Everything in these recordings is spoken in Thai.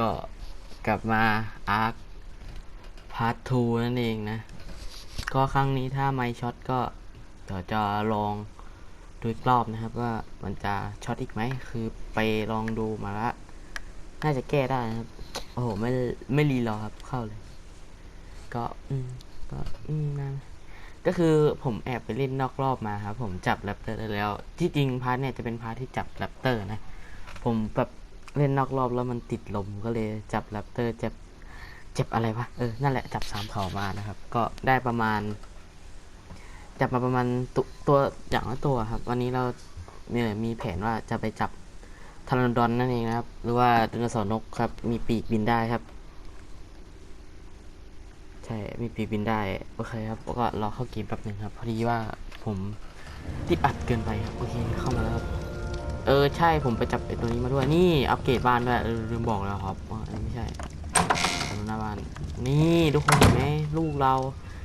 ก็กลับมาอาร์คพาร์ททูนั่นเองนะ ก็ครั้งนี้ถ้าไม่ช็อตก็เดี๋ยวจะลองดูอีกรอบนะครับ ว่ามันจะช็อตอีกไหม คือไปลองดูมาละ น่าจะแก้ได้นะครับ โอ้โห ไม่ไม่รีรอครับเข้าเลย ก็อืมก็อืมนะก็คือผมแอบไปเล่นนอกรอบมาครับ ผมจับแรปเตอร์ได้แล้ว ที่จริงพาร์ทเนี่ยจะเป็นพาร์ทที่จับแรปเตอร์นะ ผมแบบ เล่นนอกรอบแล้วมันติดลมก็เลยจับแรปเตอร์เจ็บเจ็บอะไรวะเออนั่นแหละจับสามเขามานะครับ ก็ได้ประมาณ จับมาประมาณตัวตัวอย่างละตัวครับ วันนี้เราเนี่ยมีแผนว่าจะไปจับทารานดอนนั่นเองนะครับ หรือว่าไดโนเสาร์นกครับ มีปีกบินได้ครับ ใช่ มีปีกบินได้ โอเคครับแล้วก็รอเข้าเกมแป๊บหนึ่งครับ พอดีว่าผมติดอัดเกินไปครับ โอเค เข้ามาแล้วครับ เออใช่ผมไปจับไอ้ตัวนี้มาด้วยนี่อัปเกรดบ้านด้วยเออลืมบอกแล้วครับอันนี้ไม่ใช่หน้าบ้านนี่ทุกคนเห็นไหมลูกเรา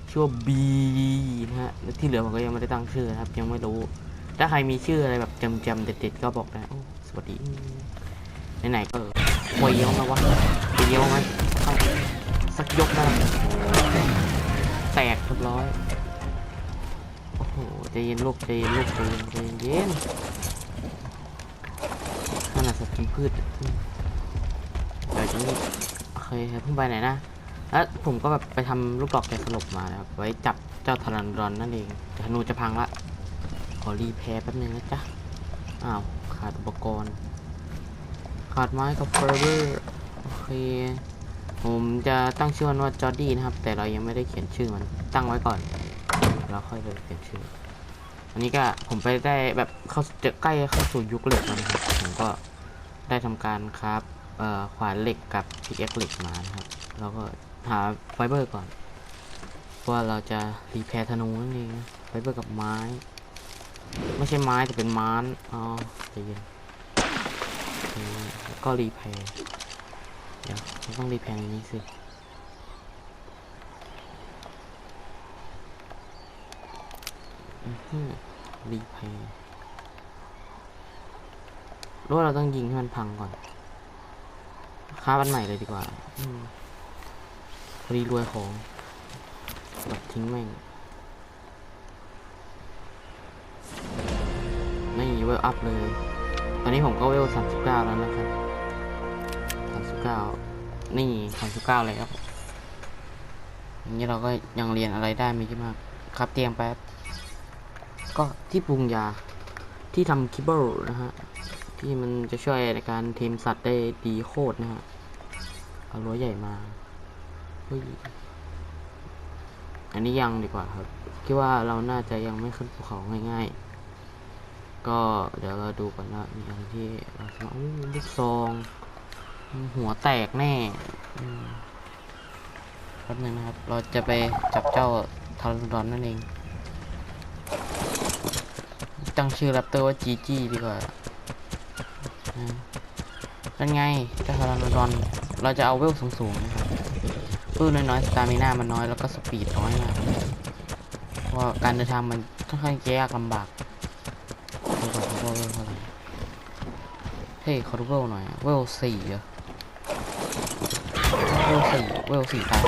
ชื่อว่าบีนะฮะที่เหลือผมก็ยังไม่ได้ตั้งชื่อนะครับ ยังไม่รู้ ถ้าใครมีชื่ออะไรแบบจำๆเด็ดๆก็บอกได้โอ้สวัสดีไหนๆก็โวยเยี่ยวมาวะปเยี่ยวไหมเข้าสักยกได้แตกเรียบร้อยโอ้โหใจเย็นลูกใจเย็นลูกใจเย็นใจเย็น สัตว์กินพืชเดี๋ยวจะนี่โอเคครับเพิ่งไปไหนนะแล้วผมก็แบบไปทำลูกดอกแกะสลบมานะครับไว้จับเจ้าทารันดอนนั่นเองธนูจะพังละขอรีแพร์แป๊บนึงนะจ๊ะอ้าวขาดอุปกรณ์ ขาดไม้กับเฟอร์เวอร์โอเคผมจะตั้งชื่อมันว่าจอร์ดี้นะครับ แต่เรายังไม่ได้เขียนชื่อมันตั้งไว้ก่อนเราค่อยเลยเขียนชื่อ อันนี้ก็ผมไปได้แบบเข้าจะใกล้เข้าสู่ยุคเหล็กแล้วนะครับผมก็ ได้ทำการครับเอ่อขวานเหล็กกับพิกเอ็กเหล็กมานะครับ เราก็หาไฟเบอร์ก่อนว่าเราจะรีแพร์ธนูนั่นเองไฟเบอร์กับไม้ ไม่ใช่ไม้แต่เป็นม้านอ๋อใจเย็นแล้วก็รีแพร์เดี๋ยวต้องรีแพร์ในนี้สิอือหือรีแพร์ หรือว่าเราต้องยิงให้มันพังก่อนค้าบันใหม่เลยดีกว่าพอดีรวยของแบบทิ้งแม่งไม่เวลอัพเลย ตอนนี้ผมก็เวลสามสิบเก้าแล้วนะครับสามสิบเก้านี่สามสิบเก้าเลยครับอย่างนี้เราก็ยังเรียนอะไรได้ไม่ใช่มาก ครับเตียมแป๊บ ก็ที่ปรุงยาที่ทำคิบเบิลนะฮะ ที่มันจะช่วยในการทีมสัตว์ได้ดีโคตรนะฮะเอารั้วใหญ่มาเฮ้ยอันนี้ยังดีกว่าครับ คิดว่าเราน่าจะยังไม่ขึ้นภูเขาง่าย ๆ ก็เดี๋ยวเราดูก่อนว่ามีอะไรที่เราสามารถอู้ลูกซอง หัวแตกแน่อืมแป๊บนึงนะครับ เราจะไปจับเจ้าทารุดอนนั่นเอง ตั้งชื่อแรปเตอร์ว่าจีจีดีกว่า นั่นไงเจ้าทารุดอน เราจะเอาเวลสูงๆนะครับปื้นน้อยๆสตามิน่ามันน้อยแล้วก็สปีดน้อยมากเพราะการเดินทางมันค่อนข้างจะยากลำบากดูก่อนว่าเวลเท่าไหร่เฮ้ยขอดูเวลหน่อยเวลสี่เหรอเวลสี่เวลสี่ตาย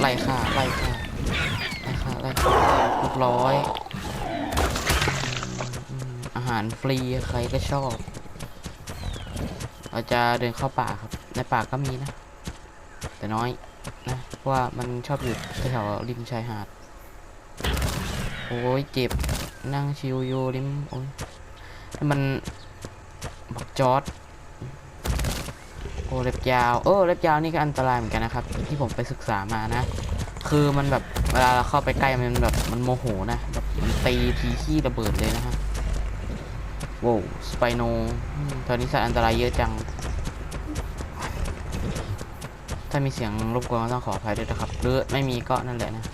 ไล่ฆ่าไล่ฆ่าไล่ฆ่าไล่ฆ่าเรียบร้อย อาหารฟรีใครก็ชอบ เราจะเดินเข้าป่าครับ ในป่าก็มีนะ แต่น้อยนะ เพราะว่ามันชอบอยู่แถวริมชายหาด โอ้ยเจ็บ นั่งชิวอยู่ริม โอ้ยมันบักจอดโอ้เล็บยาวเออเล็บยาวนี่ก็อันตรายเหมือนกันนะครับ ที่ผมไปศึกษามานะ คือมันแบบเวลาเราเข้าไปใกล้มันแบบมันโมโหนะแบบมันตีทีขี้ระเบิดเลยนะฮะ โว้วสไปโนตอนนี้สัตว์อันตรายเยอะจัง ถ้ามีเสียงรบกวนต้องขออภัยด้วยนะครับ หรือไม่มีก็นั่นแหละนะ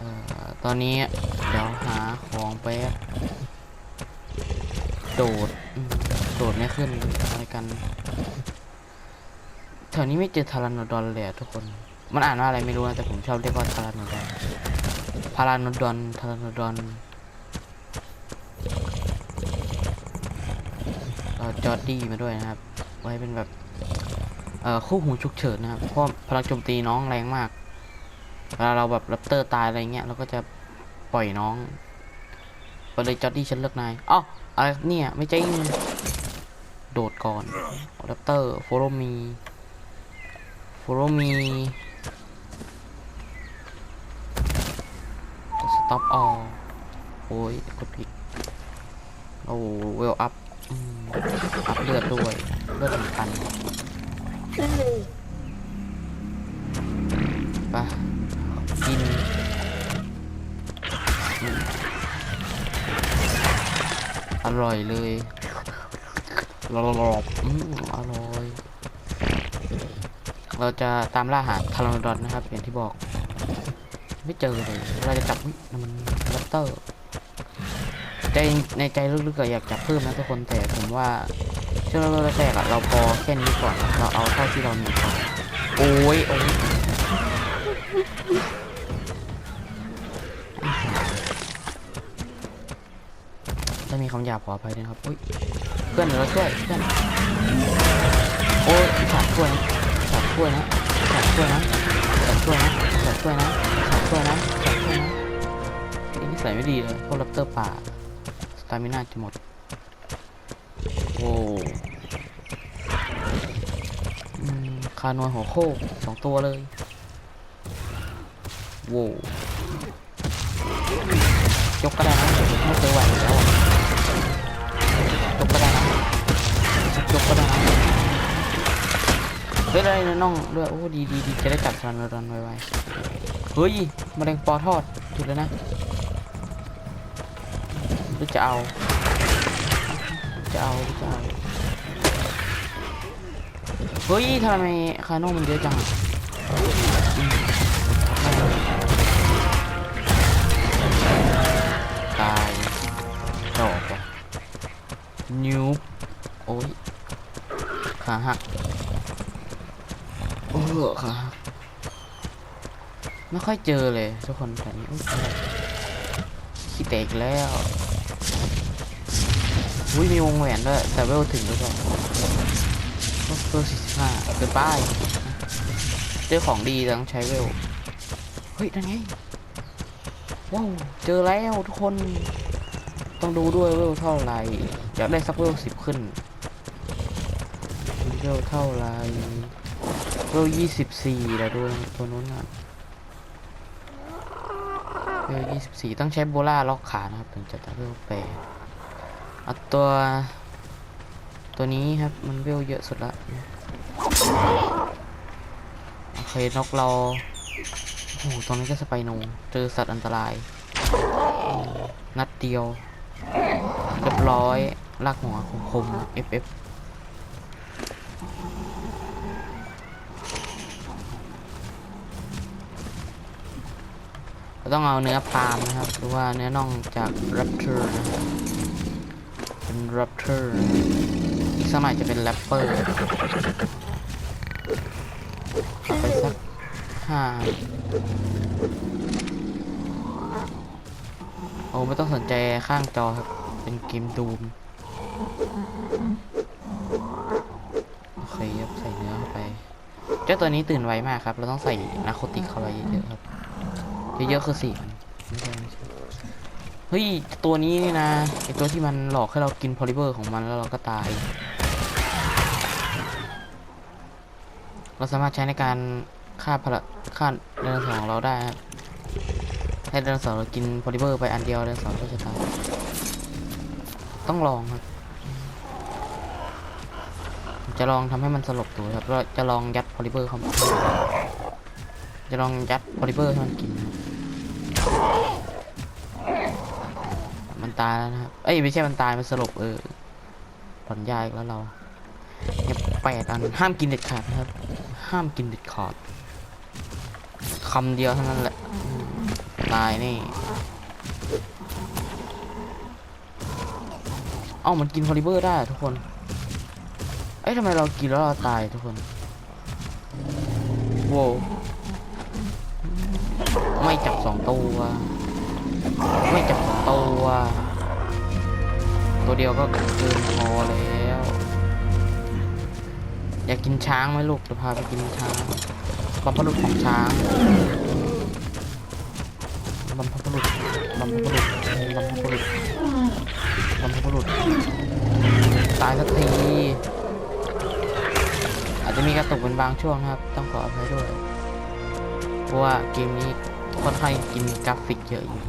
ออตอนนี้เดี๋ยวหาของไปโดด โดดไม่ขึ้นอะไรกันแถวนี้ไม่เจอทารานอดอนเลยทุกคน มันอ่านว่าอะไรไม่รู้นะแต่ผมชอบเรียกว่าทารานอดอนพารานอดอนทารานอดอนเรา จ อร์ดี้มาด้วยนะครับ ไว้เป็นแบบเอ่อคู่หูฉุกเฉินนะครับ เพราะพลังโจมตีน้องแรงมาก เวลาเราแบบแรปเตอร์ตายอะไรเงี้ยเราก็จะปล่อยน้องไปเลยจอร์ดี้ฉันเลือกนายอ๋ออะไรเนี่ย ไม่จริงโดดก่อนแรปเตอร์ follow me follow me stop all โอ้ยกดผิดโอ้เวลอัพ เลือดด้วย เลือดหนึ่งพันไปกินอร่อยเลยรอบอืมอร่อย เราจะตามล่าหาทารานดอนนะครับ อย่างที่บอก ไม่เจอเลย เราจะจับอุ๊ยนั่นมันแรปเตอร์ ใจในใจลึกๆก็อยากจับเพิ่มนะทุกคนแต่ผมว่าช่วงแรกๆอะเราพอแค่นี้ก่อนเราเอาเท่าที่เรามีก่อนโอ้ยโอ้ยถ้ามีคำหยาบขออภัยด้วยนะครับอุ้ยเพื่อนเราช่วยเพื่อนโอ้ยขาดช่วยนะขาดช่วยนะขาดช่วยนะขาดช่วยนะขาดช่วยนะขาดช่วยนะขาดช่วยนะนี่นิสัยไม่ดีเลยพวกแรปเตอร์ป่าามิน่าจะหมด โอ้อืมคานอยหัวโคกสองตัวเลยโว้ยกก็ได้นะไม่เคยไหวอยู่แล้วอะยกก็ได้นะยกก็ได้นะเฮ้ยอะไรนะน้องด้วยโอ้ดีดีดีจะได้จับรันรันไวๆเฮ้ยมะเร็งปอทอดจุดแล้วนะห รือจะเอาจะเอาจะเอาเฮ้ยทำไมคาโน่มันเยอะจังตายดอกว่ะนิวโอ้ยขาหักโอ้ขาหักไม่ค่อยเจอเลยทุกคนแต่นี้ขี้แตกแล้ว อุ้ยมีวงแหวนด้วยแต่เวลถึงหรือเปล่าเวลสี่สิบห้าเกินไปเจอของดีต้องใช้เวลเฮ้ยนั่นไงว้าวเจอแล้วทุกคนต้องดูด้วยเวลเท่าไหร่อยากได้สักเวลสิบขึ้นเวลเท่าไหร่เวลยี่สิบสี่แล้วดูตัวนู้นน่ะเวลยี่สิบสี่ต้องใช้โบล่าล็อกขานะครับถึงจะตัดเวลแปด เอาตัว ตัวนี้ครับมันเวลเยอะสุดละโอเคนกเราโอ้โหตรงนี้ก็สไปโนเจอสัตว์อันตราย นัดเดียวเรียบร้อยลากหัวคมๆ FF เราต้องเอาเนื้อปาล์มนะครับ หรือว่าเนื้อน่องจาก Raptor นะครับ เป็น Raptor อีกสมัยจะเป็น Rapper เอาไปสักห้าโอ้ไม่ต้องสนใจข้างจอครับ เป็นเกมดูมโอเคครับใส่เนื้อเข้าไป เจ้าตัวนี้ตื่นไวมากครับ เราต้องใส่นาโคติกเข้าไปเยอะๆครับ เยอะๆคือสี่อันไม่ใช่ไม่ใช่ ฮ้ย ตัวนี้นี่นะไอตัวที่มันหลอกให้เรากินพอลิเบอร์ของมันแล้วเราก็ตาย เราสามารถใช้ในการฆ่าพละฆ่าไดโนเสาร์ของเราได้ครับให้ไดโนเสาร์เรากินพอลิเบอร์ไปอันเดียวไดโนเสาร์ก็จะตายต้องลองครับจะลองทำให้มันสลบตัวครับแล้วจะลองยัดพอลิเบอร์เข้ามาจะลองยัดพอลิเบอร์ให้มันกิน มันตายแล้วนะครับ เอ้ยไม่ใช่มันตายมันสลบเออผ่อนยาอีกแล้วเราเนี่ยแปดอันห้ามกินเด็ดขาดนะครับ ห้ามกินเด็ดขาดคำเดียวเท่านั้นแหละตายนี่เอ้ามันกินพอลิเบอร์ได้ทุกคน เอ้ยทำไมเรากินแล้วเราตายทุกคนโว้ไม่จับสองตัว ไม่จับตัวตัวเดียวก็เกินพอแล้ว อยากกินช้างไหมลูกจะพาไปกินช้างบัมพบุรุษของช้างบัมพบุรุษบัมพบุรุษบัมพบุรุษบัมพบุรุษตายสักทีอาจจะมีกระตุกเป็นบางช่วงนะครับ ต้องขออภัยด้วย เพราะว่าเกมนี้ค่อนข้างกินกราฟิกเยอะอยู่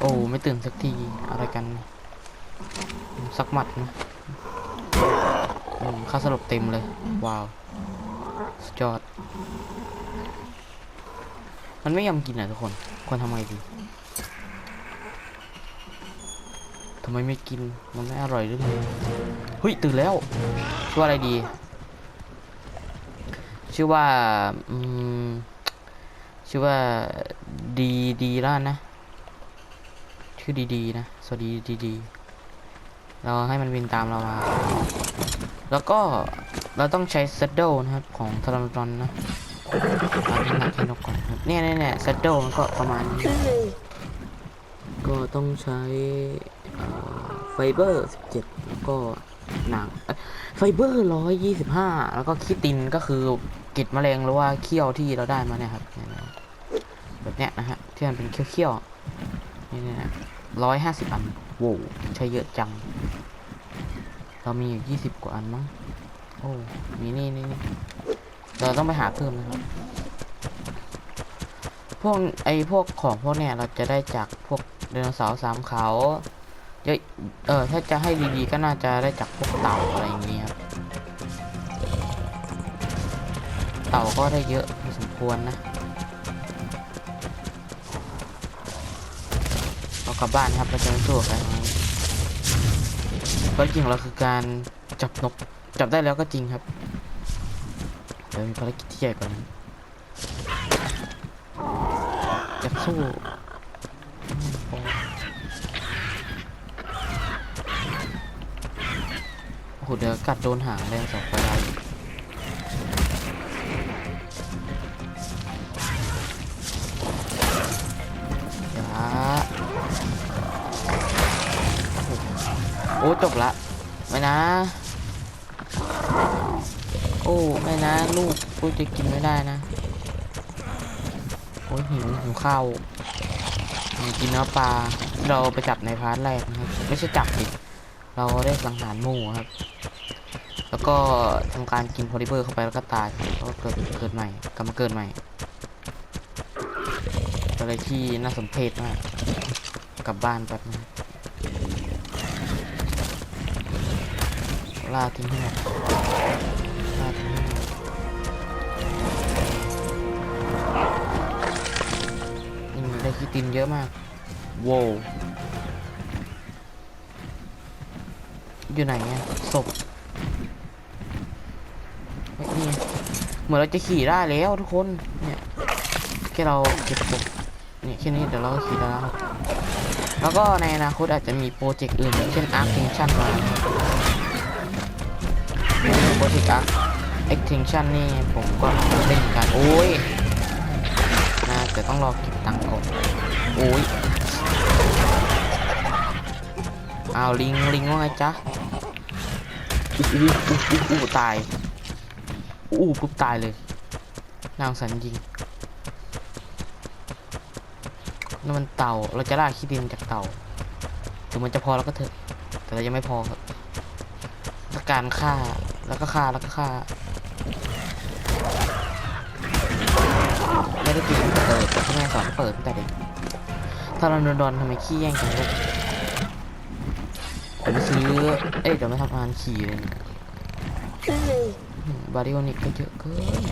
โอ้ ไม่ตื่นสักที อะไรกัน สักหมัดนะค่าสลบเต็มเลย ว้าวสุดยอด มันไม่ยอมกินอะทุกคน ควรทำไงดีทำไมไม่กิน มันไม่อร่อยหรือไงเฮ้ย ตื่นแล้วชื่อว่าอะไรดี ชื่อว่า อืม ชื่อว่าดีดีล้วกันนะ ชื่อดีๆนะ สวัสดีดีๆ เราให้มันวินตามเรามา แล้วก็เราต้องใช้เซดเดิลนะครับ ของทารอนรอนนะเอาที่หนักให้นกก่อนเนี่ยเนี่ยเนี่ยเซดเดิลมันก็ประมาณนี้ก็ต้องใช้ไฟเบอร์17แล้วก็หนังไฟเบอร์125แล้วก็คิตินก็คือกิดแมลงหรือว่าเขี้ยวที่เราได้มาเนี่ยครับแบบเนี้ยนะฮะที่มันเป็นเขี้ยวๆนี่นะ ร้อยห้าสิบอันโว้วใช้เยอะจัง เรามีอยู่ยี่สิบกว่าอันมั้งโอ้มีนี่นี่นี่เราต้องไปหาเพิ่มนะครับ พวกไอพวกของพวกเนี้ยเราจะได้จากพวกไดโนเสาร์สามเขาเยอะเออถ้าจะให้ดีๆก็น่าจะได้จากพวกเต่าอะไรอย่างเงี้ยครับ เต่าก็ได้เยอะพอสมควรนะ กลับบ้านครับเราจะไม่สู้กับใครทั้งนั้นภารกิจของเราคือการจับนกจับได้แล้วก็จริงครับเดี๋ยวมีภารกิจที่ใหญ่กว่านั้นอยากสู้โอ้โหเดี๋ยวกัดโดนหางแรงสองไปได้อีกอย่า โอ้จบละไม่นะ โอ้ไม่นะ ลูกลูจะกินไม่ได้นะ โอ้หิวหิวข้าวกินเนื้อปลา เราไปจับในพาร์ทแรกนะครับ ไม่ใช่จับสิเราได้สังหารหมูครับ แล้วก็ทำการกินโพลิเบอร์เข้าไปแล้วก็ตายแล้วก็เกิดเกิดใหม่กลับมาเกิดใหม่อะไรที่น่าสมเพชมากกลับบ้านแป๊บนึง ลาทิ้งให้หมดลาทิ้งให้หมดนี่มีได้คิตินเยอะมากโว้วอยู่ไหนเนี่ยศพเฮ้ยนี่ไงเหมือนเราจะขี่ได้แล้วทุกคนเนี่ยแค่เราเก็บศพเนี่ยแค่นี้เดี๋ยวเราก็ขี่ได้แล้วครับแล้วก็ในอนาคตอาจจะมีโปรเจกต์อื่นอย่างเช่น Arc Tension มา นะครับโปรติก extension นี่ผมก็เล่นเหมือนกัน โอ้ยนะแต่ต้องรอเก็บตังค์ก่อนโอ้ยเอาลิงลิงว่าไงจ๊ะอู้อู้อู้อู้ตายอู้ปุ๊บตายเลยนางสันยิงนั่นมันเต่าเราจะล่าขี้ดินจากเต่าถึงมันจะพอแล้วก็เถอะแต่เรายังไม่พอครับการฆ่า แล้วก็ฆ่าแล้วก็ฆ่าไม่ได้กินเกิดแต่พ่อแม่สอนให้เปิดตั้งแต่เด็กถ้าเราโดนโดนทำไมขี้แย่งกันลูกผมไปซื้อ เอ้ยเดี๋ยวไม่ทำงานขี่เลยบาริโอนิกก็เยอะเกิน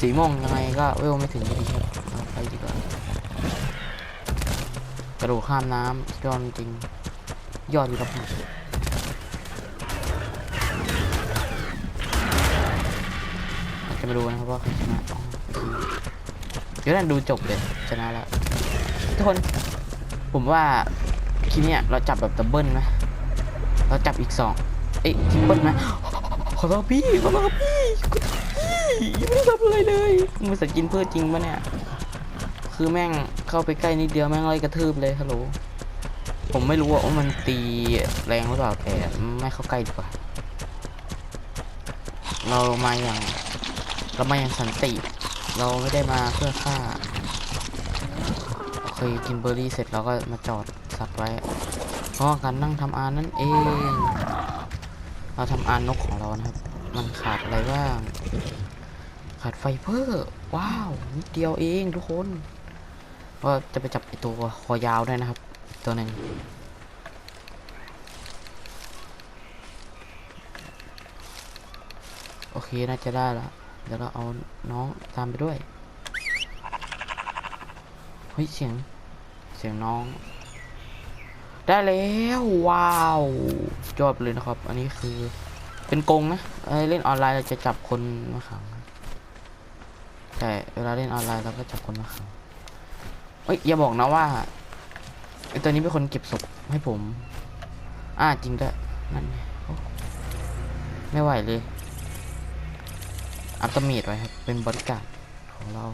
สีม่วงยังไงก็เวลไม่ถึงดีครับเอาไปดีกว่ากระโดดข้ามน้ำยอดจริง ยอดอยู่ครับ มาดูนะครับว่าใครชนะเดี๋ยวนั่นดูจบเลยชนะแล้วทุกคนผมว่าคลิปเนี้ยเราจับแบบดับเบิลไหมเราจับอีกสองเอ้ยทริปเปิลไหมขอโทษพี่ขอโทษพี่ขอโทษพี่ยังไม่ทำอะไรเลยมันสกินเพื่อจริงปะเนี่ยคือแม่งเข้าไปใกล้นิดเดียวแม่งไล่กระทืบเลยฮัลโหลผมไม่รู้ว่ามันตีแรงหรือเปล่าแต่ไม่เข้าใกล้ดีกว่า เรามาอย่าง เรามาอย่างสันติ เราไม่ได้มาเพื่อฆ่าเคยกินเบอร์รี่เสร็จเราก็มาจอดสัตว์ไว้ เพราะการนั่งทำอานนั่นเอง เราทำอานนกของเรานะครับ มันขาดอะไรบ้าง ขาดไฟเบอร์ว้าวนิดเดียวเองทุกคน ก็จะไปจับไอตัวคอยาวได้นะครับ ตัวหนึ่งโอเค น่าจะได้แล้ว ดี๋ยวเราเอาน้องตามไปด้วย เฮ้ยเสียง เสียงน้อง ได้แล้วว้าวจบเลยนะครับ อันนี้คือเป็นกงนะเอ้ยเล่นออนไลน์เราจะจับคนมาขังแต่เวลาเล่นออนไลน์เราก็จับคนมาขังเฮ้ยอย่าบอกนะว่าไอตัวนี้เป็นคนเก็บศพให้ผม อ่าจริงด้วยนั่นไงไม่ไหวเลย อัพตมีดไว้ครับ เป็นบริการดของเรา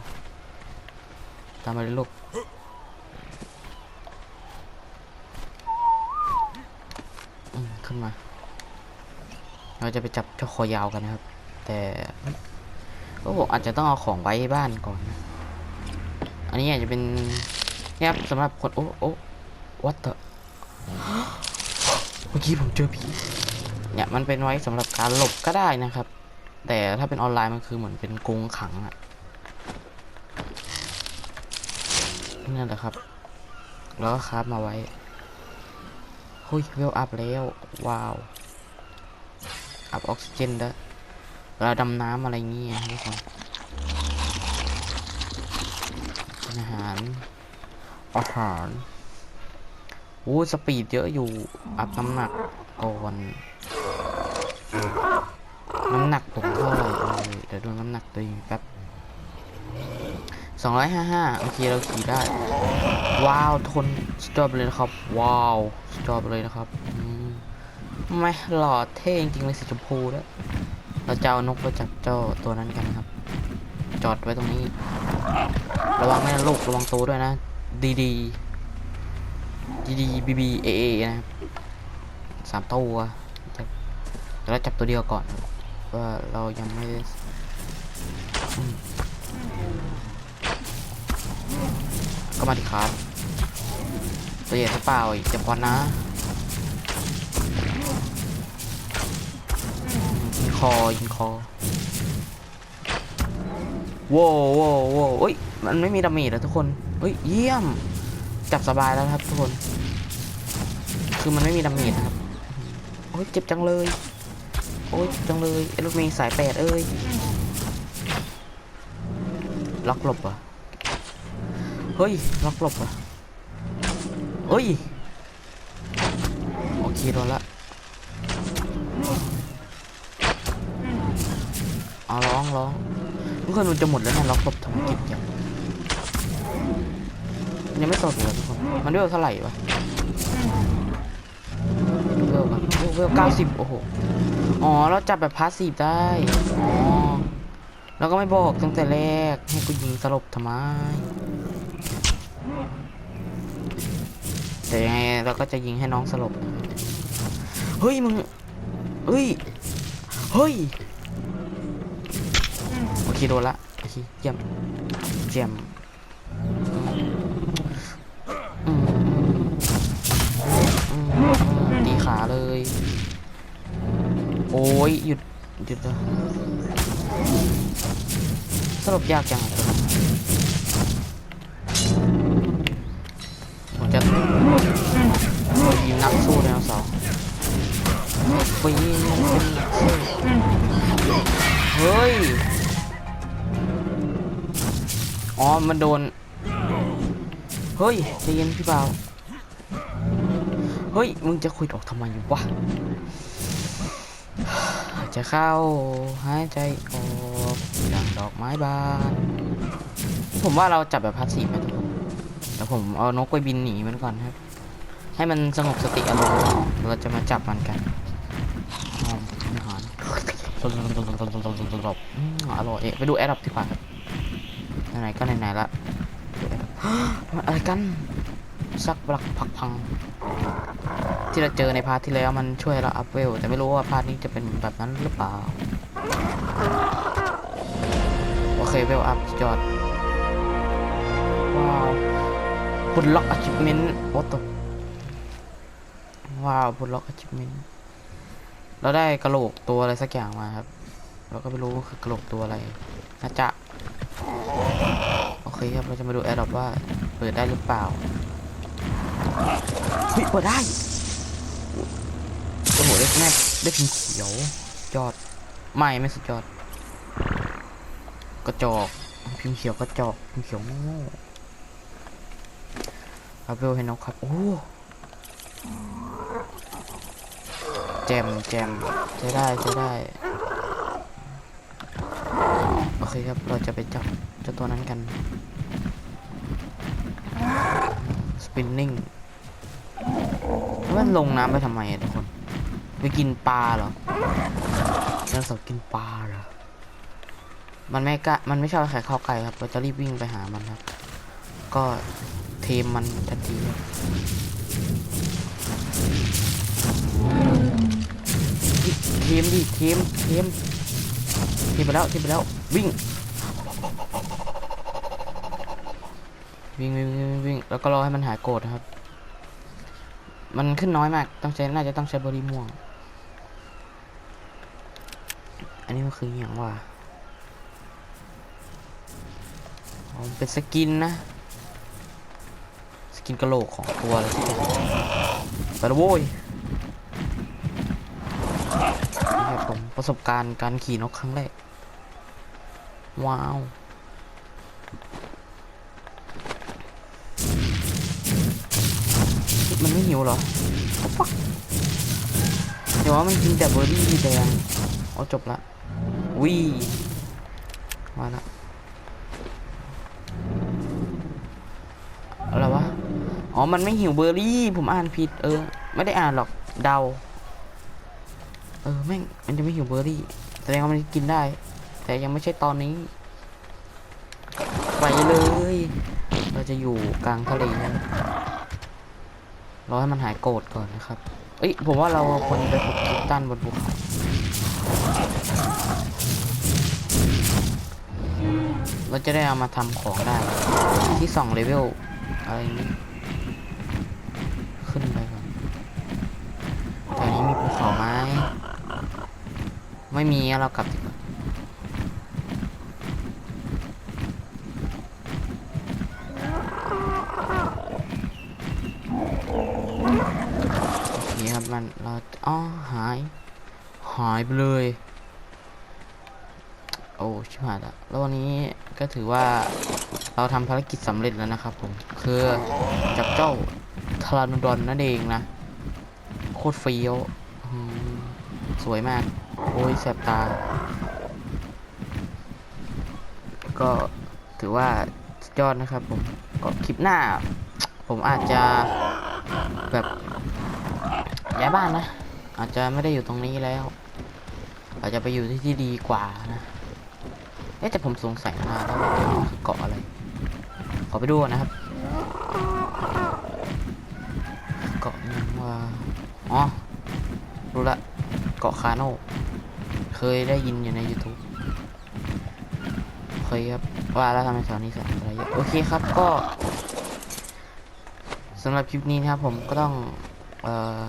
ตามมาเลยลูกขึ้นมา เราจะไปจับเจ้าคอยาวกันนะครับ แต่ก็บอกอาจจะต้องเอาของไว้บ้านก่อนนะ อันนี้อาจจะเป็นนี่ครับสำหรับคนโอ้โอ้วัดเถอะเมื่อกี้ผมเจอผีเนี่ยมันเป็นไว้สำหรับการหลบก็ได้นะครับ แต่ถ้าเป็นออนไลน์มันคือเหมือนเป็นกรงขังอะนั่นแหละครับ แล้วก็คราฟมาไว้เฮ้ยเวลอัพแล้ว ว้าว อัพออกซิเจนด้วเวลาดำน้ำอะไรเงี้ยทุกคนเป็นอาหาร อาหารโอ้สปีดเยอะอยู่ อัพน้ำหนักก่อน น้ำหนักผมเท่าไหร่เอ่ยเดี๋ยวดูน้ำหนักตัวเองแป๊บสองร้อยห้าห้าโอเคเราขี่ได้ ว้าวทนสตรอปเลยนะครับ ว้าวสตรอปเลยนะครับไม่หล่อเท่จริงๆเลยสีชมพูด้วเราจะเอานกไปจับเจ้าตัวนั้นกันครับ จอดไว้ตรงนี้ ระวังนะลูกระวังตัวด้วยนะ ดีดีดีดีบีบีเอเอนะครับสามตัวเดี๋ยวเราจับตัวเดียวก่อนครับ ว่าเรายังไม่ได้ก็มาดิครับตัวใหญ่หรือเปล่าอีกจะพอนะ ยิงคอ ยิงคอโว้วโว้โว้เอ้ย มันไม่มีดาเมจแล้วทุกคนเฮ้ย เยี่ยม จับสบายแล้วครับทุกคน คือมันไม่มีดาเมจนะครับ โอ้ย เจ็บจังเลย โอ้ยจังเลยไอ้รถเมย์สายแปดเอ้ย ล็อกหลบอะ เฮ้ย ล็อกหลบอะเฮ้ย โอเคโดนละเอาร้องร้องเมื่อคืนมันจะหมดแล้วนี่ยล็อกหลบทำไมเก็บยังยังไม่สดเลยทุกคน มันเวลเท่าไหร่วะ วลเวลเวลเก้าสิบโอ้โห อ๋อ เราจับแบบพาสซีฟได้ อ๋อ แล้วก็ไม่บอกตั้งแต่แรก ให้กูยิงสลบทำไม แต่ยังไงเราก็จะยิงให้น้องสลบ เฮ้ยมึง เฮ้ย เฮ้ย โอเคโดนละ โอเคเยี่ยมเจียม โอ้ยหยุดหยุดเลยสรุปยากจังผมจะยิงนักสู้ไดโนเสาร์ปีนมันเป็นนักสู้เฮ้ย อ๋อ มันโดน เฮ้ยใจเย็นพี่บ่าว เฮ้ย มึงจะคุยออกทำไมอยู่วะ หายใจเข้า หายใจออกดังดอกไม้บาน ผมว่าเราจับแบบพาสซีฟไหมทุกคนแต่ผมเอานกไปบินหนีมันก่อนครับ ให้มันสงบสติอารมณ์เราจะมาจับมันกันหอมอาหอืมอร่อยเอ๊ะไปดูแอดดับดีกว่าครับไหนๆก็ไหนๆละอะไรกันซักบลักผักพัง ที่เราเจอในพาร์ทที่แล้วมันช่วยเราอัพเวลแต่ไม่รู้ว่าพาร์ทนี้จะเป็นแบบนั้นหรือเปล่า โอเคเวลอัพจอด ว้าวปลดล็อก achievement โอ้ตกว้าวปลดล็อก achievement เราได้กระโหลกตัวอะไรสักอย่างมาครับเราก็ไม่รู้ว่าคือกระโหลกตัวอะไรน่าจะโอเคครับเราจะมาดูแอร์ดรอปว่าเปิดได้หรือเปล่าเฮ้ยเปิดได้ ได้แม่ได้พิมพ์เขียวยอด ไม่ไม่สุดยอด กระจอก พิมพ์เขียวกระจอก พิมพ์เขียวโง่อัพเวลให้นกครับ โอ้แจมแจมใช้ได้ใช้ได้ โอเคครับ เราจะไปจับเจ้าตัวนั้นกัน spinning แล้วมันลงน้ำไปทำไมทุกคน ไปกินปลาเหรอเจ้าสาวกินปลาเหรอ มันไม่กล้ามันไม่ชอบใครเข้าใกล้ครับเราจะรีบวิ่งไปหามันครับ ก็เทมมันทันทีครับเทมดิเทมเทมเทมไปแล้วเทมไปแล้ว วิ่ง วิ่งวิ่งวิ่งวิ่งแล้วก็รอให้มันหายโกรธครับ มันขึ้นน้อยมาก ต้องใช้ น่าจะต้องใช้บริม่วง อันนี้มันคืออย่างว่าอ๋อมันเป็นสกินนะ สกินกระโหลกของตัวอะไรที่างไปและโว้ยนี่ครับผมประสบการณ์การขี่นกครั้งแรก ว้าวมันไม่หิวเหรอฟัก เดี๋ยวว่ามันกินแต่เบอร์รี่แดงเอาจบละวีมาละอะไรวะ อ๋อ มันไม่หิวเบอร์รี่ ผมอ่านผิด เออ ไม่ได้อ่านหรอก เดา เออ แม่ง มันจะไม่หิวเบอร์รี่ แสดงว่ามันกินได้ แต่ยังไม่ใช่ตอนนี้ ไปเลย เราจะอยู่กลางทะเลนะรอให้มันหายโกรธก่อนนะครับ เอ้ยผมว่าเราควรไปปลุกคิดตันบนภูเขาเราจะได้เอามาทำของได้ ที่สองเลเวลอะไรนี้ขึ้นไปก่อนแต่นี้มีภูเขาไหมไม่มีเรากลับดีกว่านี่ครับมันเรา อ๋อหาย หายไปเลย โอ้ชิบหายละแล้ววันนี้ก็ถือว่าเราทำภารกิจสำเร็จแล้วนะครับผมคือจับเจ้าทารานดอนนั่นเองนะ โคตรเฟี้ยวสวยมาก โอ้ยแสบตา ก็ถือว่ายอดนะครับผมก็คลิปหน้า ผมอาจจะแบบ ย้ายบ้านนะ อาจจะไม่ได้อยู่ตรงนี้แล้ว อาจจะไปอยู่ที่ที่ดีกว่านะเอ๊ะแต่ผมสงสัยมาแล้วว่ามันคือเกาะอะไร ขอไปดูนะครับ เกาะนี้ว่า อ๋อ รู้ละ เกาะคาโนเคยได้ยินอยู่ใน YouTube เคยครับ ว่าแล้วทำไมแถวนี้สัตว์อะไรเยอะโอเคครับก็สำหรับคลิปนี้นะครับผมก็ต้อง เอ่อ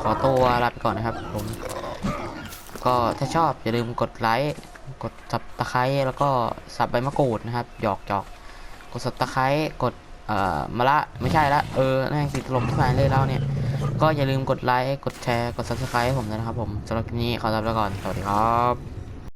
ขอตัวลาไปก่อนนะครับผม ก็ถ้าชอบอย่าลืมกดไลค์กดสับตะไคร้แล้วก็สับใบมะกรูดนะครับหยอกหยอกกดสับตะไคร้กดเอ่อมะละไม่ใช่ละเออนั่งติดลมที่มาเลยแล้วเนี่ย ก็อย่าลืมกดไลค์กดแชร์กดซับสไครต์ให้ผมด้วยนะครับผมสำหรับคลิปนี้ขอลาไปก่อนสวัสดีครับ